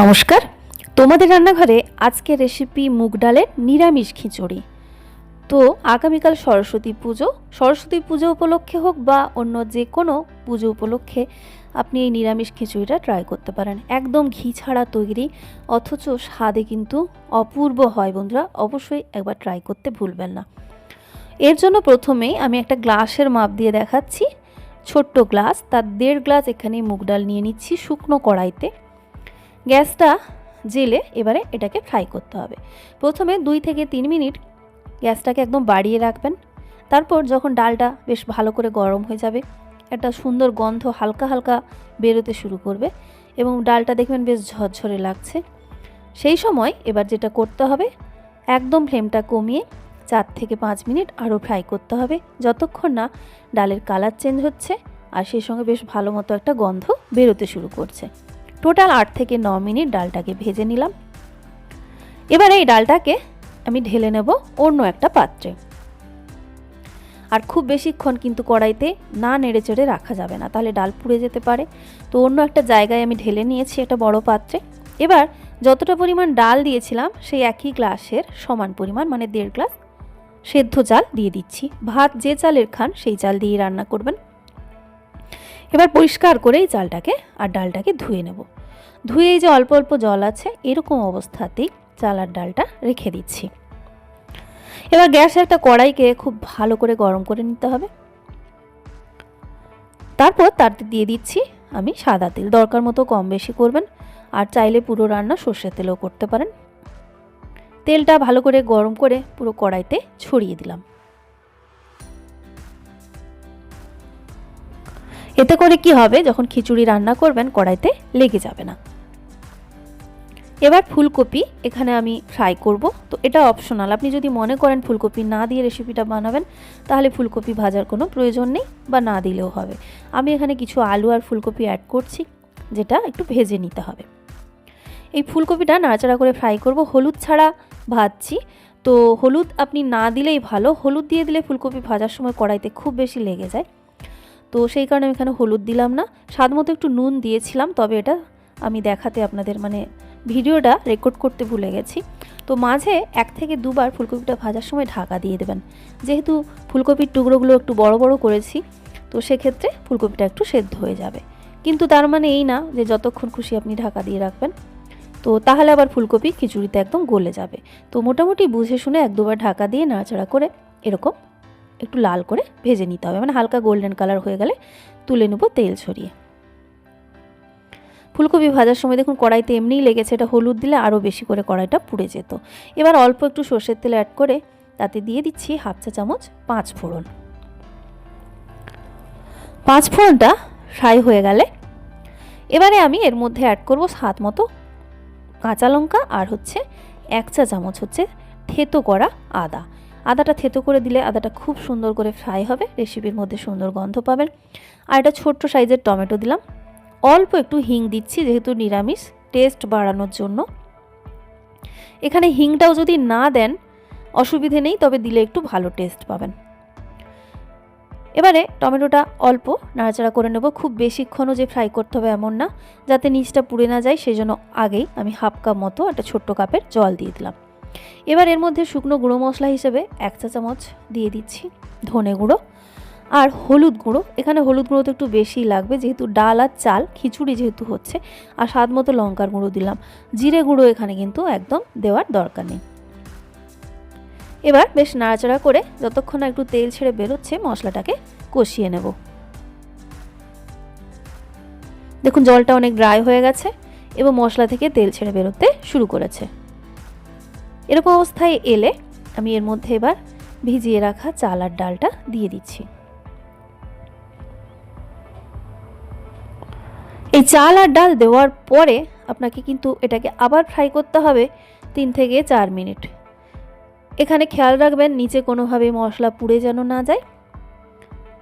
নমস্কার। তোমাদের রান্নাঘরে আজকের রেসিপি মুগ ডালের নিরামিষ খিচুড়ি। তো আগামীকাল সরস্বতী পুজো। সরস্বতী পুজো উপলক্ষে হোক বা অন্য যে কোনো পুজো উপলক্ষে আপনি এই নিরামিষ খিচুড়িটা ট্রাই করতে পারেন। একদম ঘি ছাড়া তৈরি, অথচ স্বাদে কিন্তু অপূর্ব হয় বন্ধুরা। অবশ্যই একবার ট্রাই করতে ভুলবেন না। এর জন্য প্রথমেই আমি একটা গ্লাসের মাপ দিয়ে দেখাচ্ছি। ছোট্ট গ্লাস, তার দেড় গ্লাস এখানে মুগ ডাল নিয়ে নিচ্ছি শুকনো কড়াইতে। গ্যাসটা জেলে এবারে এটাকে ফ্রাই করতে হবে। প্রথমে দুই থেকে তিন মিনিট গ্যাসটাকে একদম বাড়িয়ে রাখবেন। তারপর যখন ডালটা বেশ ভালো করে গরম হয়ে যাবে, একটা সুন্দর গন্ধ হালকা হালকা বেরোতে শুরু করবে এবং ডালটা দেখবেন বেশ ঝরঝরে লাগছে। সেই সময় এবার যেটা করতে হবে, একদম ফ্লেমটা কমিয়ে চার থেকে পাঁচ মিনিট আরও ফ্রাই করতে হবে। যতক্ষণ না ডালের কালার চেঞ্জ হচ্ছে আর সেই সঙ্গে বেশ ভালো মতো একটা গন্ধ বেরোতে শুরু করছে। টোটাল আট থেকে ন মিনিট ডালটাকে ভেজে নিলাম। এবার এই ডালটাকে আমি ঢেলে নেব অন্য একটা পাত্রে। আর খুব বেশিক্ষণ কিন্তু কড়াইতে না নেড়ে চেড়ে রাখা যাবে না, তাহলে ডাল পুড়ে যেতে পারে। তো অন্য একটা জায়গায় আমি ঢেলে নিয়েছি একটা বড় পাত্রে। এবার যতটা পরিমাণ ডাল দিয়েছিলাম, সেই একই গ্লাসের সমান পরিমাণ মানে দেড় গ্লাস সেদ্ধ চাল দিয়ে দিচ্ছি। ভাত যে চালের খান, সেই চাল দিয়ে রান্না করবেন। এবার পরিষ্কার করে এই চালটাকে আর ডালটাকে ধুয়ে নেব। ধুয়ে এই যে অল্প অল্প জল আছে, এরকম অবস্থাতেই চাল আর ডালটা রেখে দিচ্ছি। এবার গ্যাসে একটা কড়াইকে খুব ভালো করে গরম করে নিতে হবে। তারপর তাতে দিয়ে দিচ্ছি আমি সাদা তেল। দরকার মতো কম বেশি করবেন আর চাইলে পুরো রান্না সর্ষের তেলেও করতে পারেন। তেলটা ভালো করে গরম করে পুরো কড়াইতে ছড়িয়ে দিলাম। এতে করে কি হবে? যখন খিচুড়ি রান্না করবেন, কড়াইতে লেগে যাবে না। এবার ফুলকপি এখানে আমি ফ্রাই করব। তো এটা অপশনাল আপনি যদি মনে করেন ফুলকপি না দিয়ে রেসিপিটা বানাবেন, তাহলে ফুলকপি ভাজার কোনো প্রয়োজন নেই বা না দিলেও হবে। আমি এখানে কিছু আলু আর ফুলকপি অ্যাড করছি, যেটা একটু ভেজে নিতে হবে। এই ফুলকপিটা নাড়াচাড়া করে ফ্রাই করব। হলুদ ছাড়া ভাজছি। তো হলুদ আপনি না দিলেই ভালো। হলুদ দিয়ে দিলে ফুলকপি ভাজার সময় কড়াইতে খুব বেশি লেগে যায়। তো সেই কারণে আমি এখানে হলুদ দিলাম না। স্বাদ মতো একটু নুন দিয়েছিলাম, তবে এটা আমি দেখাতে আপনাদের মানে ভিডিওটা রেকর্ড করতে ভুলে গেছি। তো মাঝে এক থেকে দুবার ফুলকপিটা ভাজার সময় ঢাকা দিয়ে দেবেন। যেহেতু ফুলকপির টুকরোগুলো একটু বড় বড় করেছি, তো সেক্ষেত্রে ফুলকপিটা একটু সেদ্ধ হয়ে যাবে। কিন্তু তার মানে এই না যে যতক্ষণ খুশি আপনি ঢাকা দিয়ে রাখবেন। তো তাহলে আবার ফুলকপি খিচুড়িতে একদম গলে যাবে। তো মোটামুটি বুঝে শুনে এক দুবার ঢাকা দিয়ে নাড়াচাড়া করে এরকম একটু লাল করে ভেজে নিতে হবে। মানে হালকা গোল্ডেন কালার হয়ে গেলে তুলে নেব তেল ছড়িয়ে। ফুলকপি ভাজার সময় দেখুন কড়াইতে এমনিই লেগেছে, এটা হলুদ দিলে আরও বেশি করে কড়াইটা পুড়ে যেত। এবার অল্প একটু সর্ষের তেল অ্যাড করে তাতে দিয়ে দিচ্ছি হাফ চা চামচ পাঁচ ফোড়ন। পাঁচ ফোড়নটা ফ্রাই হয়ে গেলে এবারে আমি এর মধ্যে অ্যাড করব স্বাদ মতো কাঁচা লঙ্কা আর হচ্ছে এক চা চামচ হচ্ছে থেতো করা আদা। আদাটা থেতো করে দিলে আদাটা খুব সুন্দর করে ফ্রাই হবে, রেসিপির মধ্যে সুন্দর গন্ধ পাবেন। আর এটা ছোট্ট সাইজের টমেটো দিলাম। অল্প একটু হিং দিচ্ছি যেহেতু নিরামিষ, টেস্ট বাড়ানোর জন্য। এখানে হিংটাও যদি না দেন, অসুবিধে নেই, তবে দিলে একটু ভালো টেস্ট পাবেন। এবারে টমেটোটা অল্প নাড়াচাড়া করে নেব। খুব বেশিক্ষণও যে ফ্রাই করতে হবে এমন না, যাতে নিচটা পুড়ে না যায় সেই জন্য আগেই আমি হাফ কাপ মতো একটা ছোট্ট কাপের জল দিয়ে দিলাম। এবার এর মধ্যে শুকনো গুঁড়ো মশলা হিসেবে এক চা চামচ দিয়ে দিচ্ছি ধনে গুঁড়ো আর হলুদ গুঁড়ো। এখানে হলুদ গুঁড়ো তো একটু বেশি লাগবে, যেহেতু ডাল আর চাল, খিচুড়ি যেহেতু হচ্ছে, আর স্বাদ মতো লঙ্কার গুঁড়ো দিলাম। জিরে গুঁড়ো এখানে কিন্তু একদম দেওয়ার দরকার নেই। এবার বেশ নাড়াচাড়া করে যতক্ষণ না একটু তেল ছেড়ে বেরোচ্ছে, মশলাটাকে কষিয়ে নেব। দেখুন, জলটা অনেক ড্রাই হয়ে গেছে, এবং মশলা থেকে তেল ছেড়ে বেরোতে শুরু করেছে। এরকম অবস্থায় এলে আমি এর মধ্যে এবার ভিজিয়ে রাখা চাল আর ডালটা দিয়ে দিচ্ছি। এই চাল আর ডাল দেওয়ার পরে আপনাকে কিন্তু এটাকে আবার ফ্রাই করতে হবে তিন থেকে চার মিনিট। এখানে খেয়াল রাখবেন, নিচে কোনোভাবে মশলা পুড়ে যেন না যায়।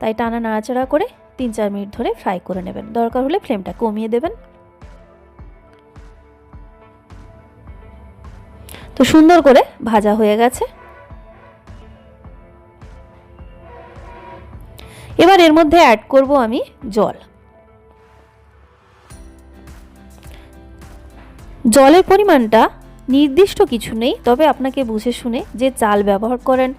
তাই টানা নাড়াচাড়া করে তিন চার মিনিট ধরে ফ্রাই করে নেবেন। দরকার হলে ফ্লেমটা কমিয়ে দেবেন। তো সুন্দর করে ভাজা হয়ে গেছে। এবার এর মধ্যে অ্যাড করব আমি জল। জলের পরিমাণটা নির্দিষ্ট কিছু নেই, তবে আপনাকে বুঝে শুনে যে চাল ব্যবহার করেন,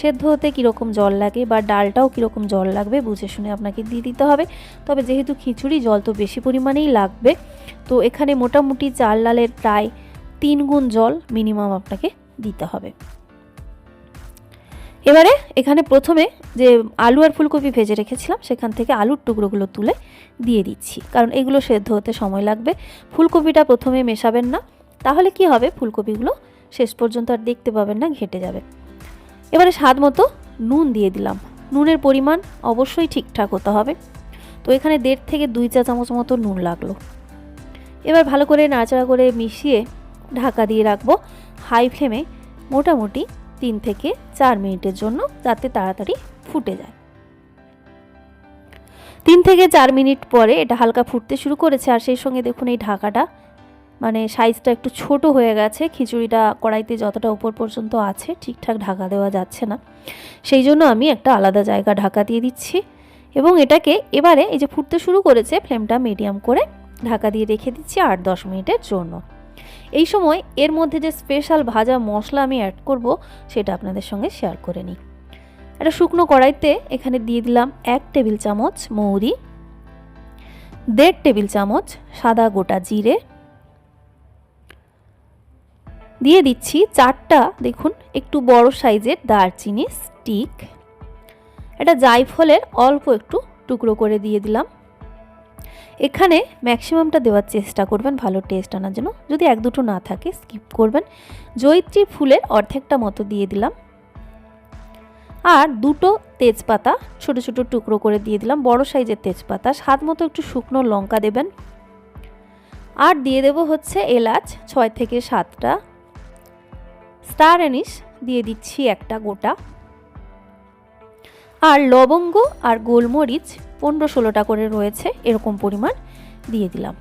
সেদ্ধ হতে কীরকম জল লাগে বা ডালটাও কীরকম জল লাগবে বুঝে শুনে আপনাকে দিয়ে দিতে হবে। তবে যেহেতু খিচুড়ি, জল তো বেশি পরিমাণেই লাগবে। তো এখানে মোটামুটি চাল ডালের প্রায় তিন গুণ জল মিনিমাম আপনাকে দিতে হবে। এবারে এখানে প্রথমে যে আলু আর ফুলকপি ভেজে রেখেছিলাম, সেখান থেকে আলুর টুকরোগুলো তুলে দিয়ে দিচ্ছি। কারণ এগুলো সেদ্ধ হতে সময় লাগবে। ফুলকপিটা প্রথমে মেশাবেন না, তাহলে কি হবে? ফুলকপিগুলো শেষ পর্যন্ত আর দেখতে পাবেন না, ঘেটে যাবে। এবারে স্বাদ মতো নুন দিয়ে দিলাম। নুনের পরিমাণ অবশ্যই ঠিকঠাক হতে হবে। তো এখানে দেড় থেকে দুই চা চামচ মতো নুন লাগল। এবার ভালো করে নাড়াচাড়া করে মিশিয়ে ঢাকা দিয়ে রাখব। হাই ফ্লেমে মোটামুটি তিন থেকে চার মিনিটের জন্য যাতে তাড়াতাড়ি ফুটে যায়। তিন থেকে চার মিনিট পরে এটা হালকা ফুটতে শুরু করেছে আর সেই সঙ্গে দেখুন এই ঢাকাটা মানে সাইজটা একটু ছোট হয়ে গেছে, খিচুড়িটা কড়াইতে যতটা উপর পর্যন্ত আছে ঠিকঠাক ঢাকা দেওয়া যাচ্ছে না। সেই জন্য আমি একটা আলাদা জায়গা ঢাকা দিয়ে দিচ্ছি এবং এটাকে এবারে এই যে ফুটতে শুরু করেছে ফ্লেমটা মিডিয়াম করে ঢাকা দিয়ে রেখে দিচ্ছি আট দশ মিনিটের জন্য। এই সময় এর মধ্যে যে স্পেশাল ভাজা মশলা আমি অ্যাড করব, সেটা আপনাদের সঙ্গে শেয়ার করে নিই। একটা শুকনো কড়াইতে এখানে দিয়ে দিলাম এক টেবিল চামচ মৌরি, দেড় টেবিল চামচ সাদা গোটা জিরে, দিয়ে দিচ্ছি চারটা, দেখুন, একটু বড় সাইজের দারচিনি স্টিক এটা জাইফলের অল্প একটু টুকরো করে দিয়ে দিলাম। এখানে ম্যাক্সিমামটা দেওয়ার চেষ্টা করবেন ভালো টেস্ট আনার জন্য। যদি এক দুটো না থাকে স্কিপ করবেন। জৈত্রী ফুলের অর্ধেকটা মতো দিয়ে দিলাম। আর দুটো তেজপাতা, ছোট ছোট টুকরো করে দিয়ে দিলাম। বড় সাইজের তেজপাতা, স্বাদ মতো একটু শুকনো লঙ্কা দেবেন। আর দিয়ে দেব হচ্ছে এলাচ, ছয় থেকে সাতটা। স্টার অ্যানিস দিয়ে দিচ্ছি একটা গোটা। আর লবঙ্গ আর গোলমরিচ পনেরো ষোলোটা করে রয়েছে, এরকম পরিমাণ দিয়ে দিলাম।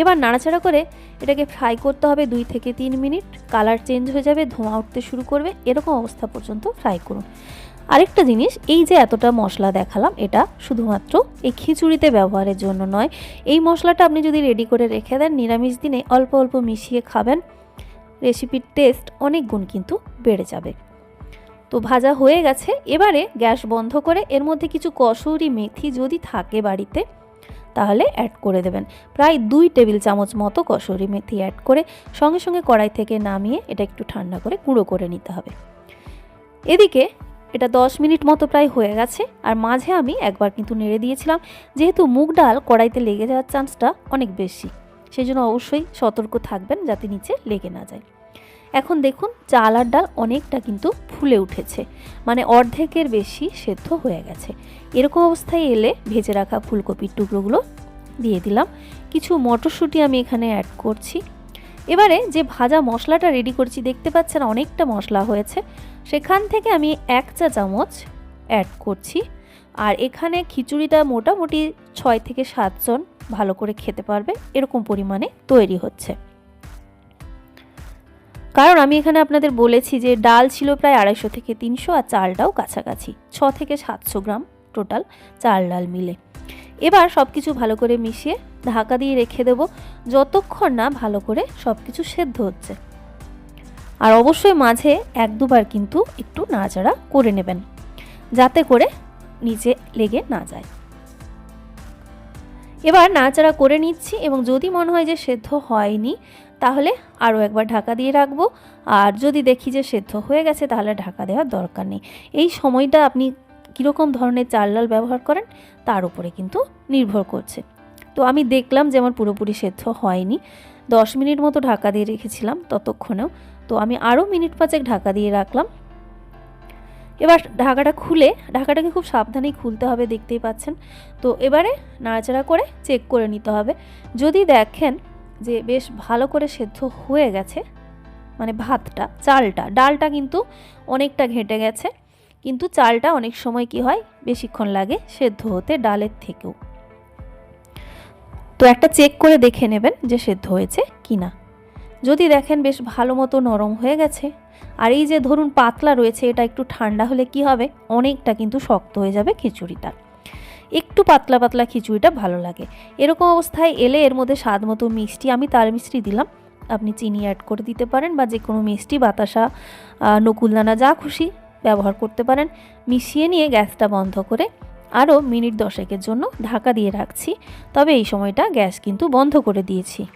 এবার নাড়াচাড়া করে এটাকে ফ্রাই করতে হবে দুই থেকে তিন মিনিট। কালার চেঞ্জ হয়ে যাবে, ধোঁয়া উঠতে শুরু করবে, এরকম অবস্থা পর্যন্ত ফ্রাই করুন। আরেকটা জিনিস, এই যে এতটা মশলা দেখালাম, এটা শুধুমাত্র এই খিচুড়িতে ব্যবহারের জন্য নয়। এই মশলাটা আপনি যদি রেডি করে রেখে দেন, নিরামিষ দিনে অল্প অল্প মিশিয়ে খাবেন রেসিপির টেস্ট অনেক গুণ কিন্তু বেড়ে যাবে। তো ভাজা হয়ে গেছে। এবারে গ্যাস বন্ধ করে এর মধ্যে কিছু কসুরি মেথি যদি থাকে বাড়িতে, তাহলে অ্যাড করে দেবেন। প্রায় দুই টেবিল চামচ মতো কসুরি মেথি অ্যাড করে সঙ্গে সঙ্গে কড়াই থেকে নামিয়ে এটা একটু ঠান্ডা করে গুঁড়ো করে নিতে হবে। এদিকে এটা দশ মিনিট মতো প্রায় হয়ে গেছে আর মাঝে আমি একবার কিন্তু নেড়ে দিয়েছিলাম। যেহেতু মুগ ডাল কড়াইতে লেগে যাওয়ার চান্সটা অনেক বেশি সেই জন্য অবশ্যই সতর্ক থাকবেন যাতে নিচে লেগে না যায়। এখন দেখুন চাল আর ডাল অনেকটা কিন্তু ফুলে উঠেছে। মানে অর্ধেকের বেশি সেদ্ধ হয়ে গেছে। এরকম অবস্থায় এলে ভেজে রাখা ফুলকপির টুকরোগুলো দিয়ে দিলাম। কিছু মটরশুঁটি আমি এখানে অ্যাড করছি। এবারে যে ভাজা মশলাটা রেডি করছি, দেখতে পাচ্ছেন অনেকটা মশলা হয়েছে। সেখান থেকে আমি এক চা চামচ অ্যাড করছি। আর এখানে খিচুড়িটা মোটামুটি ছয় থেকে সাতজন ভালো করে খেতে পারবে। এরকম পরিমাণে তৈরি হচ্ছে। কারণ আমি এখানে আপনাদের বলেছি যে ডাল ছিল প্রায় আড়াইশো থেকে তিনশো আর চালটাও কাছাকাছি, ছ থেকে সাতশো গ্রাম টোটাল চাল ডাল মিলে। এবার সব কিছু ভালো করে মিশিয়ে ঢাকা দিয়ে রেখে দেব, যতক্ষণ না ভালো করে সব কিছু সেদ্ধ হচ্ছে। আর অবশ্যই মাঝে এক দুবার কিন্তু একটু নাড়াচাড়া করে নেবেন, যাতে করে নিচে লেগে না যায়। এবার নাড়াচাড়া করে নিচ্ছি এবং যদি মনে হয় যে সেদ্ধ হয়নি তাহলে আরও একবার ঢাকা দিয়ে রাখব। আর যদি দেখি যে সেদ্ধ হয়ে গেছে, তাহলে ঢাকা দেওয়ার দরকার নেই। এই সময়টা আপনি কীরকম ধরনের চাল ডাল ব্যবহার করেন, তার উপরে কিন্তু নির্ভর করছে। তো আমি দেখলাম যে আমার পুরোপুরি সেদ্ধ হয়নি। দশ মিনিট মতো ঢাকা দিয়ে রেখেছিলাম ততক্ষণেও। তো আমি আরও মিনিট পাঁচেক ঢাকা দিয়ে রাখলাম। এবার ঢাকাটা খুলে, ঢাকাটাকে খুব সাবধানেই খুলতে হবে, দেখতেই পাচ্ছেন। তো এবারে নাড়াচাড়া করে চেক করে নিতে হবে। যদি দেখেন যে বেশ ভালো করে সেদ্ধ হয়ে গেছে মানে ভাতটা, চালটা। ডালটা কিন্তু অনেকটা ঘেঁটে গেছে, কিন্তু চালটা অনেক সময় কি হয়, বেশিক্ষণ লাগে সেদ্ধ হতে ডালের থেকেও। তো একটা চেক করে দেখে নেবেন যে সেদ্ধ হয়েছে কি না। যদি দেখেন বেশ ভালো মতো নরম হয়ে গেছে, আর এই যে ধরুন পাতলা রয়েছে, এটা একটু ঠান্ডা হলে কি হবে? অনেকটা কিন্তু শক্ত হয়ে যাবে খিচুড়িটা। একটু পাতলা পাতলা খিচুড়িটা ভালো লাগে। এরকম অবস্থায় এলে এর মধ্যে স্বাদ মতো মিষ্টি আমি তার মিষ্টি দিলাম। আপনি চিনি অ্যাড করে দিতে পারেন বা যে কোনো মিষ্টি, বাতাসা নকুল নকুলদানা যা খুশি ব্যবহার করতে পারেন। মিশিয়ে নিয়ে গ্যাসটা বন্ধ করে আরও মিনিট দশেকের জন্য ঢাকা দিয়ে রাখছি। তবে এই সময়টা গ্যাস কিন্তু বন্ধ করে দিয়েছি।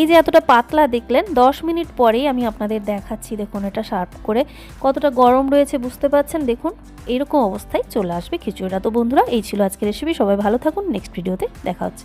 এই যে এতটা পাতলা দেখলেন 10 মিনিট পরেই আমি আপনাদের দেখাচ্ছি, দেখুন এটা শার্প করে কতটা গরম রয়েছে, বুঝতে পারছেন? দেখুন, এরকম অবস্থায় চলে আসবে খিচুড়িটা। তো বন্ধুরা, এই ছিল আজকের রেসিপি সবাই ভালো থাকুন নেক্সট ভিডিওতে দেখা হচ্ছে।